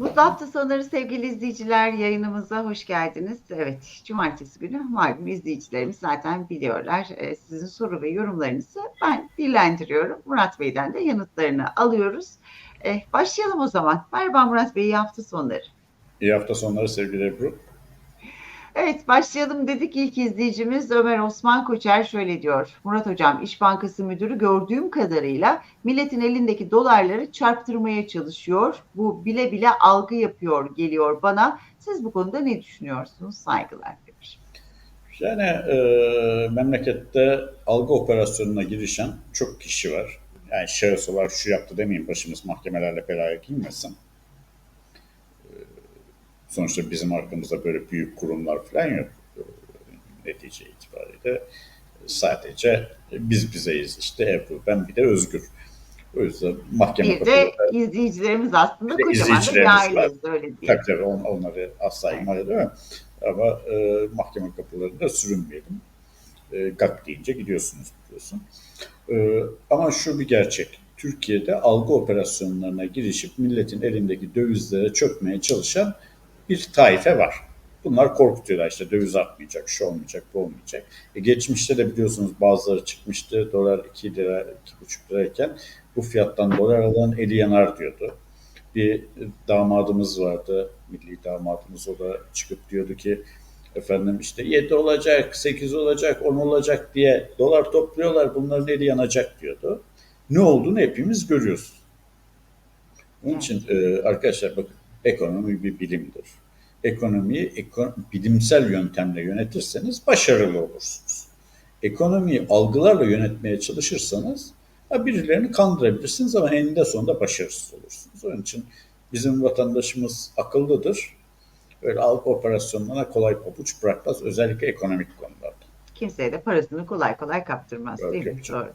Mutlu hafta sonları sevgili izleyiciler yayınımıza hoş geldiniz. Evet, cumartesi günü malum izleyicilerimiz zaten biliyorlar. Ee, sizin soru ve yorumlarınızı ben dillendiriyorum. Murat Bey'den de yanıtlarını alıyoruz. Ee, başlayalım o zaman. Merhaba Murat Bey, iyi hafta sonları. İyi hafta sonları sevgili Ebru. Evet başlayalım dedik. İlk izleyicimiz Ömer Osman Koçer şöyle diyor. Murat Hocam İş Bankası Müdürü gördüğüm kadarıyla milletin elindeki dolarları çarptırmaya çalışıyor. Bu bile bile algı yapıyor geliyor bana. Siz bu konuda ne düşünüyorsunuz? Saygılar demiş. Yani e, memlekette algı operasyonuna girişen çok kişi var. Yani şahıs olarak şu yaptı demeyeyim başımız mahkemelerle belaya girmesin. Sonuçta bizim arkamızda böyle büyük kurumlar falan yok. Netice itibariyle sadece biz bizeyiz işte Ebru ben bir de Özgür. O yüzden mahkeme Bir de izleyicilerimiz aslında Bir kocaman da bir aileyiz öyle diye. Tabii tabii on, onları asla ihmal edemem. Ama e, mahkeme kapılarında sürünmeyelim. E, gak deyince gidiyorsunuz biliyorsun. E, ama şu bir gerçek. Türkiye'de algı operasyonlarına girişip milletin elindeki dövizlere çökmeye çalışan bir taife var. Bunlar korkutuyorlar işte döviz artmayacak, şu olmayacak, bu olmayacak. E, geçmişte de biliyorsunuz bazıları çıkmıştı dolar 2 lira, 2,5 lirayken bu fiyattan dolar alan eli yanar diyordu bir damadımız vardı, milli damadımız o da çıkıp diyordu ki efendim işte 7 olacak, 8 olacak, 10 olacak diye dolar topluyorlar bunların eli yanacak diyordu. Ne olduğunu hepimiz görüyoruz. Onun için e, arkadaşlar bakın ekonomi bir bilimdir. Ekonomiyi eko- bilimsel yöntemle yönetirseniz başarılı olursunuz. Ekonomiyi algılarla yönetmeye çalışırsanız birilerini kandırabilirsiniz ama eninde sonunda başarısız olursunuz. Onun için bizim vatandaşımız akıllıdır. Böyle algı operasyonlarına kolay pabuç bırakmaz. Özellikle ekonomik konularda. Kimseye de parasını kolay kolay kaptırmaz Yok, değil mi? canım. Doğru.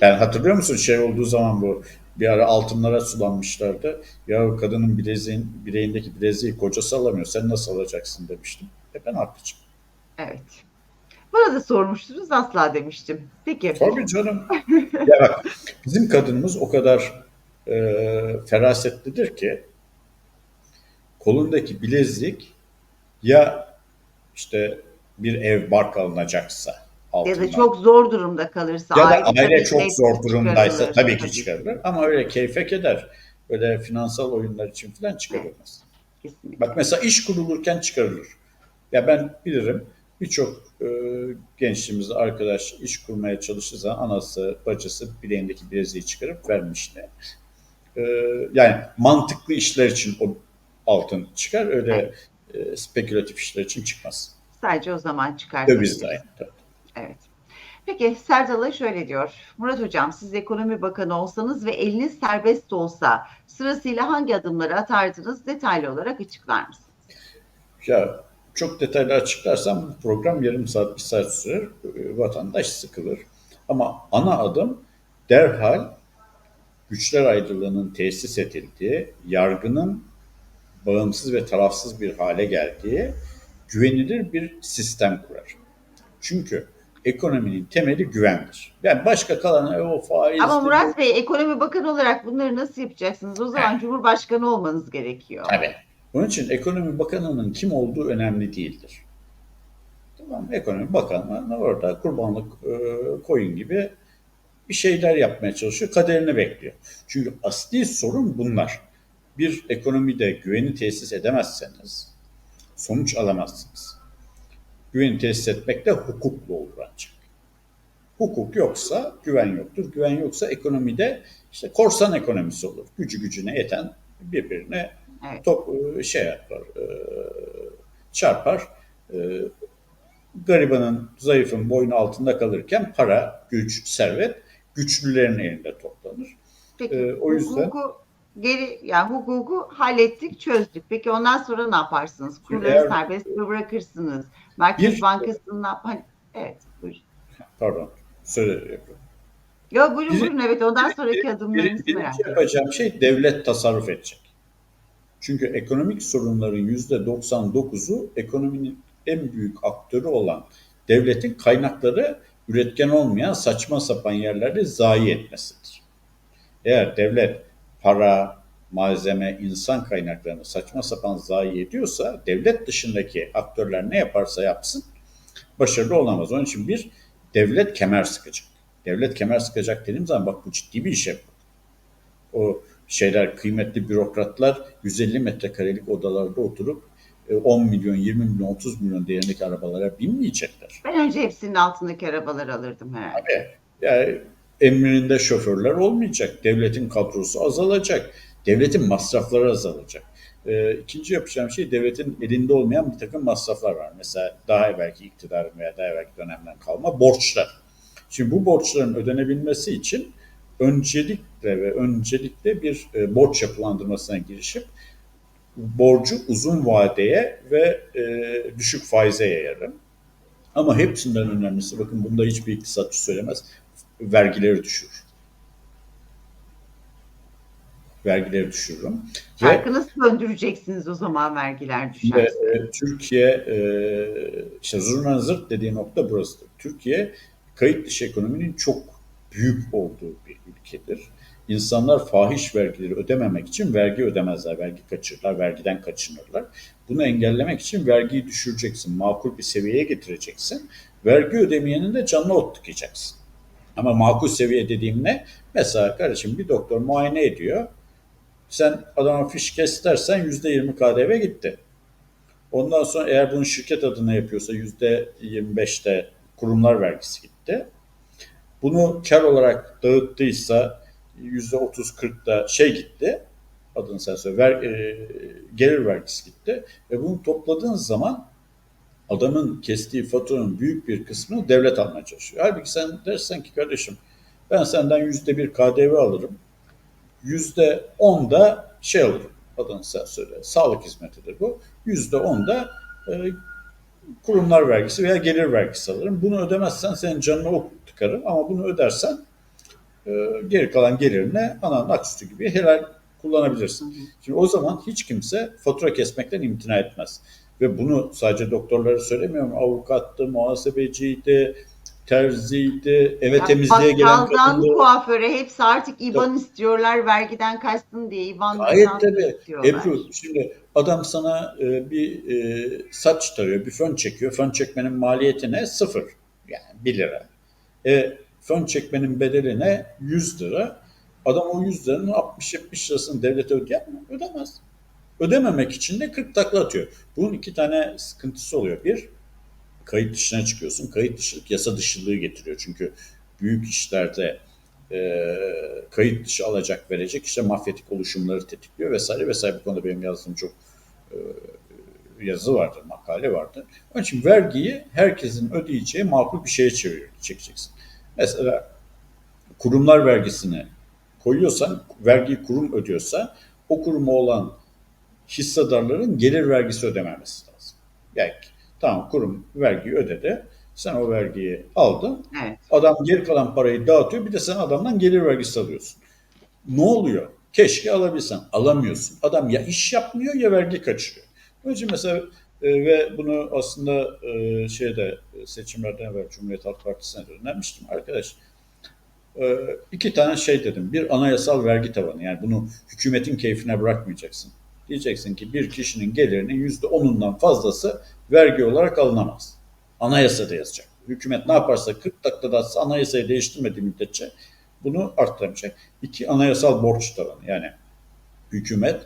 Yani hatırlıyor musun şey olduğu zaman bu bir ara altınlara sulanmışlardı. Ya kadının bileziğin, bileğindeki bileziği kocası alamıyor. Sen nasıl alacaksın demiştim. E ben haklıyım. Evet. Bana da sormuştunuz asla demiştim. Peki. Tabii canım. ya bak bizim kadınımız o kadar e, ferasetlidir ki kolundaki bilezik ya işte bir ev bark alınacaksa Ya altından. da çok zor durumda kalırsa. Ya da aile aile çok zor durumdaysa tabii ki çıkarılır ama öyle keyfe keder. Böyle finansal oyunlar için falan çıkarılmaz. Kesinlikle. Bak mesela iş kurulurken çıkarılır. Ya ben bilirim birçok e, gençliğimizde arkadaş iş kurmaya çalıştığı zaman anası, bacısı bileğindeki bileziği çıkarıp vermişti. E, yani mantıklı işler için o altın çıkar. Öyle e, spekülatif işler için çıkmaz. Sadece o zaman çıkar. Döviz de aynı. tabii. Evet. Peki Serdal'a şöyle diyor. Murat Hocam siz ekonomi bakanı olsanız ve eliniz serbest olsa sırasıyla hangi adımları atardınız detaylı olarak açıklar mısınız? Ya çok detaylı açıklarsam bu program yarım saat, bir saat sürer. E, Vatandaş sıkılır. Ama ana adım derhal güçler ayrılığının tesis edildiği, yargının bağımsız ve tarafsız bir hale geldiği güvenilir bir sistem kurar. Çünkü ekonominin temeli güvendir. Yani başka kalan "E, o faiz Ama Murat Bey ekonomi bakanı olarak bunları nasıl yapacaksınız? O zaman Heh. Cumhurbaşkanı olmanız gerekiyor. Tabii. Onun için ekonomi bakanının kim olduğu önemli değildir. Tamam? Ekonomi bakanı orada kurbanlık e, koyun gibi bir şeyler yapmaya çalışıyor. Kaderini bekliyor. Çünkü asli sorun bunlar. Bir ekonomide güveni tesis edemezseniz sonuç alamazsınız. Güveni tesis etmek de hukukla olur ancak. Hukuk yoksa güven yoktur. Güven yoksa ekonomide işte korsan ekonomisi olur. Gücü gücüne yeten birbirine top e, şey yapar, e, çarpar. E, Garibanın, zayıfın boynu altında kalırken para, güç, servet güçlülerin elinde toplanır. Peki o yüzden- hukuku geri yani hukuku hallettik, çözdük. Peki ondan sonra ne yaparsınız? Kurları Eğer- serbest bırakırsınız? Merkez Bir- Bankası'nın ne hani, Evet, buyurun. Pardon, söyle yapıyorum. Yo buyurun Biri- buyurun evet ondan sonraki adımlarınızı merak ediyorum. yapacağım şey devlet tasarruf edecek. Çünkü ekonomik sorunların yüzde 99'u ekonominin en büyük aktörü olan devletin kaynakları üretken olmayan saçma sapan yerlerde zayi etmesidir. Eğer devlet para, malzeme, insan kaynaklarını saçma sapan zayi ediyorsa devlet dışındaki aktörler ne yaparsa yapsın başarılı olamaz. Onun için bir devlet kemer sıkacak. Devlet kemer sıkacak dediğim zaman bak bu ciddi bir iş yapıyor. O şeyler kıymetli bürokratlar 150 metrekarelik odalarda oturup e, 10 milyon, 20 milyon, 30 milyon değerindeki arabalara binmeyecekler. Ben önce hepsinin altındaki arabaları alırdım herhalde. Yani emrinde şoförler olmayacak. Devletin kadrosu azalacak. Devletin masrafları azalacak. Ee, ikinci yapacağım şey devletin elinde olmayan bir takım masraflar var. Mesela daha evvelki iktidarın veya daha evvelki dönemden kalma borçlar. Şimdi bu borçların ödenebilmesi için öncelikle ve öncelikle bir e, borç yapılandırmasına girişip borcu uzun vadeye ve e, düşük faize yayarım. Ama hepsinden önemlisi bakın bunda hiçbir iktisatçı söylemez. Vergileri düşürür. Vergileri düşürürüm. Çarkı nasıl döndüreceksiniz o zaman vergiler ve düşerse? e, Türkiye e, işte zurna zırt dediği nokta burasıdır. Türkiye kayıt dışı ekonominin çok büyük olduğu bir ülkedir. İnsanlar fahiş vergileri ödememek için vergi ödemezler, vergi kaçırırlar, vergiden kaçınırlar. Bunu engellemek için vergiyi düşüreceksin, makul bir seviyeye getireceksin. Vergi ödemeyenin de canına ot tıkayacaksın. Ama makul seviye dediğim ne? Mesela kardeşim bir doktor muayene ediyor. Sen adama fiş kes dersen %20 KDV gitti. Ondan sonra eğer bunu şirket adına yapıyorsa %25'te kurumlar vergisi gitti. Bunu kar olarak dağıttıysa %30-40'da şey gitti. Adını sen söyle. Ver, e, gelir vergisi gitti. Ve bunu topladığın zaman adamın kestiği faturanın büyük bir kısmını devlet almaya çalışıyor. Halbuki sen dersen ki kardeşim ben senden yüzde bir KDV alırım. Yüzde on da şey alırım. Adını sen söyle. Sağlık hizmetidir bu. Yüzde on da e, kurumlar vergisi veya gelir vergisi alırım. Bunu ödemezsen senin canını ok tıkarım ama bunu ödersen e, geri kalan gelirini ananın aksütü gibi helal kullanabilirsin. Şimdi o zaman hiç kimse fatura kesmekten imtina etmez. Ve bunu sadece doktorlara söylemiyorum. Avukattı, muhasebeciydi, terziydi, eve Ya temizliğe gelen kadındı. kuaföre hepsi artık IBAN istiyorlar vergiden kaçsın diye IBAN'dan Gayet tabii. Ebru şimdi adam sana e, bir e, saç tarıyor, bir fön çekiyor. Fön çekmenin maliyeti ne? Sıfır. Yani 1 lira. E, fön çekmenin bedeli ne? 100 lira. Adam o 100 liranın 60-70 lirasını devlete öder mi? Ödemez. Ödememek için de 40 takla atıyor. Bunun iki tane sıkıntısı oluyor. Bir, kayıt dışına çıkıyorsun. Kayıt dışılık yasa dışılığı getiriyor. Çünkü büyük işlerde e, kayıt dışı alacak verecek işte mafyatik oluşumları tetikliyor vesaire vesaire. Bu konuda benim yazdığım çok e, yazı vardır, makale vardır. Onun için vergiyi herkesin ödeyeceği makul bir şeye çevir, çekeceksin. Mesela kurumlar vergisini koyuyorsan, vergiyi kurum ödüyorsa o kuruma olan hissedarların gelir vergisi ödememesi lazım. Yani tamam kurum vergiyi ödedi. Sen o vergiyi aldın. Evet. Adam geri kalan parayı dağıtıyor. Bir de sen adamdan gelir vergisi alıyorsun. Ne oluyor? Keşke alabilsen. Alamıyorsun. Adam ya iş yapmıyor ya vergi kaçırıyor. Onun için mesela e, ve bunu aslında e, şeyde e, seçimlerden evvel Cumhuriyet Halk Partisi'ne önermiştim. Arkadaş e, iki tane şey dedim. Bir anayasal vergi tavanı. Yani bunu hükümetin keyfine bırakmayacaksın. Diyeceksin ki bir kişinin gelirinin yüzde onundan fazlası vergi olarak alınamaz. Anayasada yazacak. Hükümet ne yaparsa 40 dakikada atsa anayasayı değiştirmediği müddetçe bunu arttıramayacak. İki anayasal borç tavanı. Yani hükümet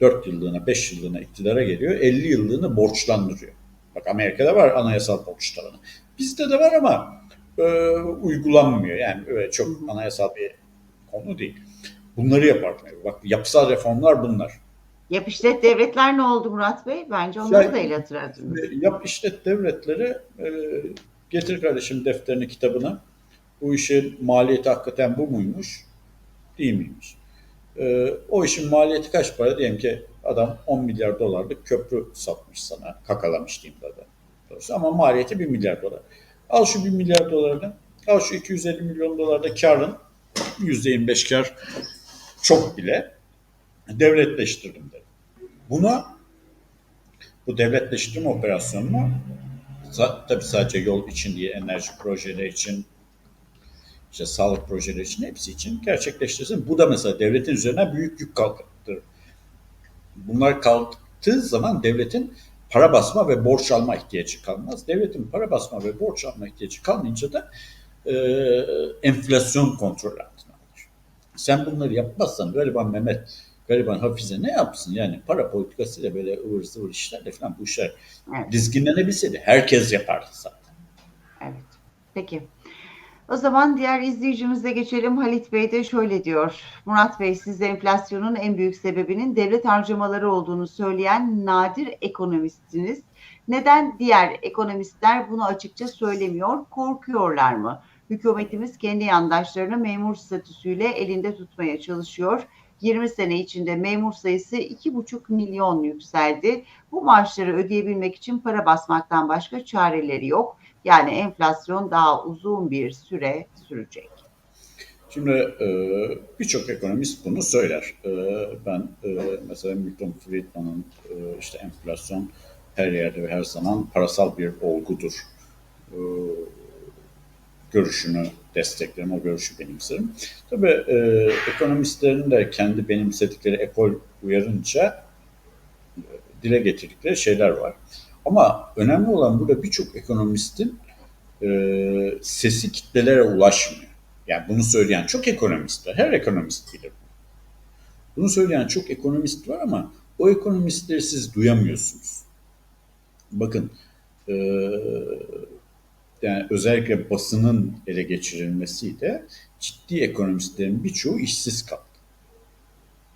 4 yıllığına 5 yıllığına iktidara geliyor 50 yıllığını borçlandırıyor. Bak Amerika'da var anayasal borç tavanı. Bizde de var ama e, uygulanmıyor. Yani öyle çok anayasal bir konu değil. Bunları yapar. Bak yapısal reformlar bunlar. Yap işlet devletler ne oldu Murat Bey? Bence onları da el hatırladınız. Yap işlet devletleri e, getir kardeşim defterini kitabını. Bu işin maliyeti hakikaten bu muymuş? Değil miymiş? E, o işin maliyeti kaç para? Diyelim ki adam 10 milyar dolarlık köprü satmış sana. Kakalamış diyeyim da doğrusu. Ama maliyeti 1 milyar dolar. Al şu 1 milyar dolarını. Al şu 250 milyon dolarda karın %25 kar çok bile devletleştirdim dedi. Buna bu devletleştirme operasyonunu sa- tabii sadece yol için diye enerji projeleri için işte sağlık projeleri için hepsi için gerçekleştirsin. Bu da mesela devletin üzerine büyük yük kalktırır. Bunlar kalktığı zaman devletin para basma ve borç alma ihtiyacı kalmaz. Devletin para basma ve borç alma ihtiyacı kalmayınca da e, enflasyon kontrol altına alır. Sen bunları yapmazsan gariban Mehmet, gariban Hafize ne yapsın? Yani para politikasıyla böyle ıvır zıvır işlerle falan bu işler Evet. dizginlenebilseydi herkes yapardı zaten. Evet. Peki. O zaman diğer izleyicimize geçelim. Halit Bey de şöyle diyor. Murat Bey siz enflasyonun en büyük sebebinin devlet harcamaları olduğunu söyleyen nadir ekonomistsiniz. Neden diğer ekonomistler bunu açıkça söylemiyor? Korkuyorlar mı? Hükümetimiz kendi yandaşlarını memur statüsüyle elinde tutmaya çalışıyor. 20 sene içinde memur sayısı 2,5 milyon yükseldi. Bu maaşları ödeyebilmek için para basmaktan başka çareleri yok. Yani enflasyon daha uzun bir süre sürecek. Şimdi e, birçok ekonomist bunu söyler. E, ben e, mesela Milton Friedman'ın işte enflasyon her yerde ve her zaman parasal bir olgudur görüşünü desteklerim, o görüşü benimserim. Tabii e, ekonomistlerin de kendi benimsedikleri ekol uyarınca e, dile getirdikleri şeyler var. Ama önemli olan burada birçok ekonomistin e, sesi kitlelere ulaşmıyor. Yani bunu söyleyen çok ekonomist var. Her ekonomist bilir bunu. Söyleyen çok ekonomist var ama o ekonomistleri siz duyamıyorsunuz. Bakın e, yani özellikle basının ele geçirilmesiyle ciddi ekonomistlerin birçoğu işsiz kaldı.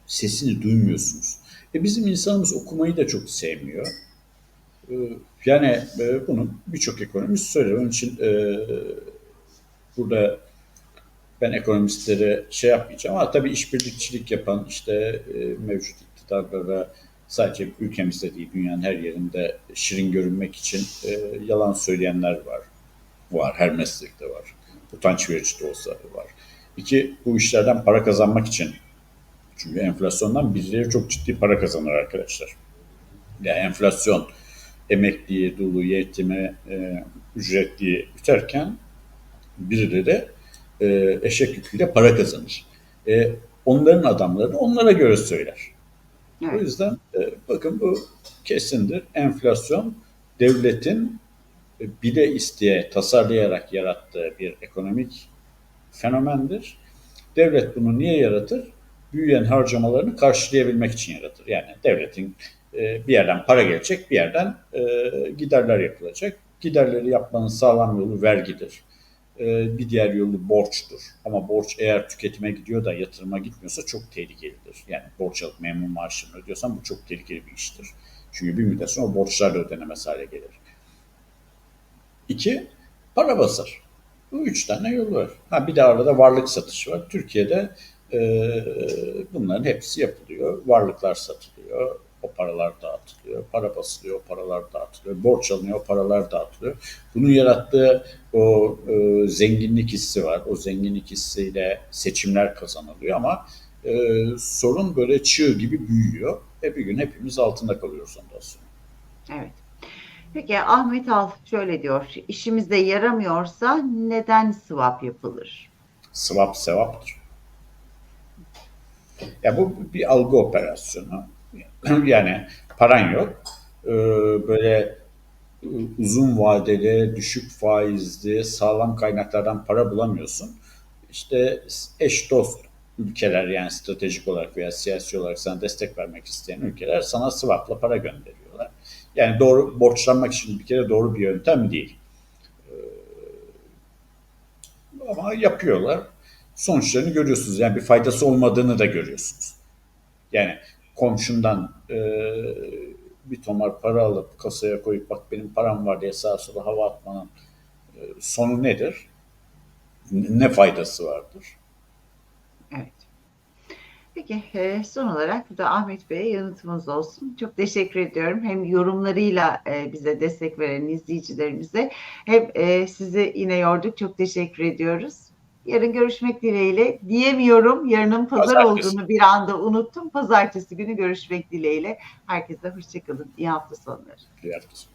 Sesini duymuyorsunuz. E bizim insanımız okumayı da çok sevmiyor. E, yani e, bunu birçok ekonomist söyler. Onun için e, burada ben ekonomistleri şey yapmayacağım ama tabii işbirlikçilik yapan işte e, mevcut iktidarlara sadece ülkemizde değil dünyanın her yerinde şirin görünmek için e, yalan söyleyenler var. Var, her meslekte var. Utanç verici de olsa var. İki, bu işlerden para kazanmak için. Çünkü enflasyondan birileri çok ciddi para kazanır arkadaşlar. Yani enflasyon emekliye, dulu, yetime, e, ücretliye biterken birileri e, eşek yüküyle para kazanır. E, onların adamları da onlara göre söyler. Evet. O yüzden e, bakın bu kesindir. Enflasyon devletin bile isteye tasarlayarak yarattığı bir ekonomik fenomendir. Devlet bunu niye yaratır? Büyüyen harcamalarını karşılayabilmek için yaratır. Yani devletin e, bir yerden para gelecek, bir yerden e, giderler yapılacak. Giderleri yapmanın sağlam yolu vergidir. E, bir diğer yolu borçtur. Ama borç eğer tüketime gidiyor da yatırıma gitmiyorsa çok tehlikelidir. Yani borç alıp memnun maaşını ödüyorsan bu çok tehlikeli bir iştir. Çünkü bir müddet sonra borçlar da ödenemez hale gelir. İki, para basar. Bu üç tane yolu var. Ha bir de arada varlık satışı var. Türkiye'de e, bunların hepsi yapılıyor. Varlıklar satılıyor. O paralar dağıtılıyor. Para basılıyor. O paralar dağıtılıyor. Borç alınıyor. O paralar dağıtılıyor. Bunun yarattığı o e, zenginlik hissi var. O zenginlik hissiyle seçimler kazanılıyor ama e, sorun böyle çığ gibi büyüyor. Ve bir gün hepimiz altında kalıyoruz ondan sonra. Evet. Peki Ahmet Al şöyle diyor. İşimizde yaramıyorsa neden swap yapılır? Swap sevaptır. Ya bu bir algı operasyonu. Yani paran yok. Ee, böyle uzun vadeli, düşük faizli, sağlam kaynaklardan para bulamıyorsun. İşte eş dost ülkeler yani stratejik olarak veya siyasi olarak sana destek vermek isteyen ülkeler sana swapla para gönderiyorlar. Yani doğru borçlanmak için bir kere doğru bir yöntem değil. Ee, ama yapıyorlar. Sonuçlarını görüyorsunuz. Yani bir faydası olmadığını da görüyorsunuz. Yani komşundan e, bir tomar para alıp kasaya koyup bak benim param var diye sağa sola hava atmanın e, sonu nedir? Ne faydası vardır? Peki e, son olarak da Ahmet Bey'e yanıtımız olsun. Çok teşekkür ediyorum. Hem yorumlarıyla e, bize destek veren izleyicilerimize hem e, sizi yine yorduk. Çok teşekkür ediyoruz. Yarın görüşmek dileğiyle. Diyemiyorum. Yarının pazar Pazartesi. olduğunu bir anda unuttum. Pazartesi günü görüşmek dileğiyle. Herkese hoşçakalın. İyi hafta sonları. Diğer kısım.